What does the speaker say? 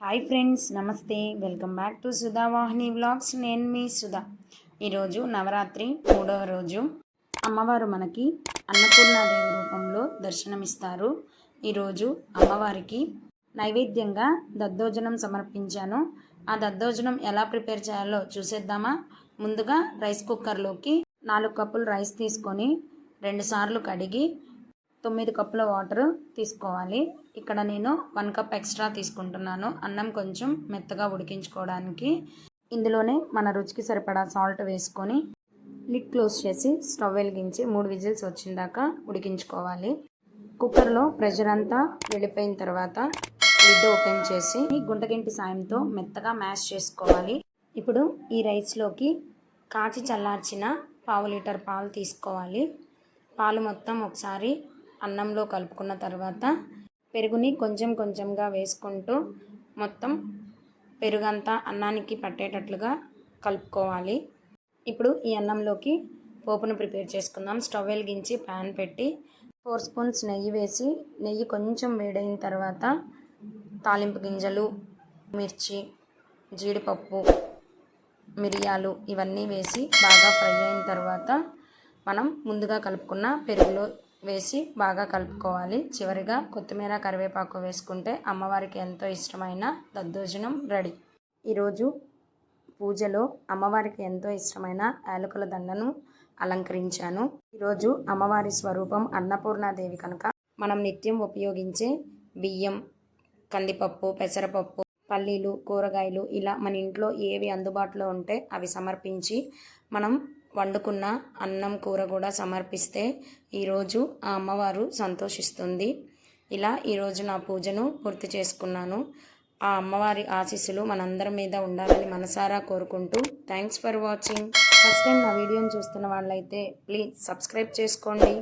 Hi friends నమస్తే. Welcome back to Sudha Vahini vlogs. నేను మీ సుధా. ఈరోజు నవరాత్రి మూడవ రోజు. అమ్మవారు మనకి అన్నపూర్ణాదేవి రూపంలో దర్శనమిస్తారు. ఈరోజు అమ్మవారికి నైవేద్యంగా దద్దోజనం సమర్పించాను. ఆ దద్దోజనం ఎలా ప్రిపేర్ చేయాలో చూసేద్దామా? ముందుగా రైస్ కుక్కర్లోకి నాలుగు కప్పులు రైస్ తీసుకొని రెండుసార్లు కడిగి తొమ్మిది కప్పుల వాటర్ తీసుకోవాలి. ఇక్కడ నేను వన్ కప్ ఎక్స్ట్రా తీసుకుంటున్నాను. అన్నం కొంచెం మెత్తగా ఉడికించుకోవడానికి. ఇందులోనే మన రుచికి సరిపడా సాల్ట్ వేసుకొని లిడ్ క్లోజ్ చేసి స్టవ్ వెలిగించి మూడు విజిల్స్ వచ్చిందాకా ఉడికించుకోవాలి. కుక్కర్లో ప్రెషర్ అంతా వెళ్ళిపోయిన తర్వాత లిడ్ ఓపెన్ చేసి గుంటగింటి సాయంతో మెత్తగా మ్యాష్ చేసుకోవాలి. ఇప్పుడు ఈ రైస్లోకి కాచి చల్లార్చిన పావు లీటర్ పాలు తీసుకోవాలి. పాలు మొత్తం ఒకసారి అన్నంలో కలుపుకున్న తర్వాత పెరుగుని కొంచెం కొంచెంగా వేసుకుంటూ మొత్తం పెరుగంతా అన్నానికి పట్టేటట్లుగా కలుపుకోవాలి. ఇప్పుడు ఈ అన్నంలోకి పోపును ప్రిపేర్ చేసుకుందాం. స్టవ్ వెలిగించి ప్యాన్ పెట్టి ఫోర్ స్పూన్స్ నెయ్యి వేసి నెయ్యి కొంచెం వేడైన తర్వాత తాలింపు గింజలు మిర్చి జీడిపప్పు మిరియాలు ఇవన్నీ వేసి బాగా ఫ్రై అయిన తర్వాత మనం ముందుగా కలుపుకున్న పెరుగులో వేసి బాగా కలుపుకోవాలి. చివరిగా కొత్తిమీర కరివేపాకు వేసుకుంటే అమ్మవారికి ఎంతో ఇష్టమైన దద్దోజనం రెడీ. ఈరోజు పూజలో అమ్మవారికి ఎంతో ఇష్టమైన యాలకుల దండను అలంకరించాను. ఈరోజు అమ్మవారి స్వరూపం అన్నపూర్ణాదేవి కనుక మనం నిత్యం ఉపయోగించే బియ్యం కందిపప్పు పెసరపప్పు పల్లీలు కూరగాయలు ఇలా మన ఇంట్లో ఏవి అందుబాటులో ఉంటే అవి సమర్పించి మనం వండుకున్న అన్నం కూర కూడా సమర్పిస్తే ఈరోజు ఆ అమ్మవారు సంతోషిస్తుంది. ఇలా ఈరోజు నా పూజను పూర్తి చేసుకున్నాను. ఆ అమ్మవారి ఆశీస్సులు మనందరి మీద ఉండాలని మనసారా కోరుకుంటూ thanks for watching. First time నా వీడియోని చూస్తున్న వాళ్ళైతే ప్లీజ్ సబ్స్క్రైబ్ చేసుకోండి.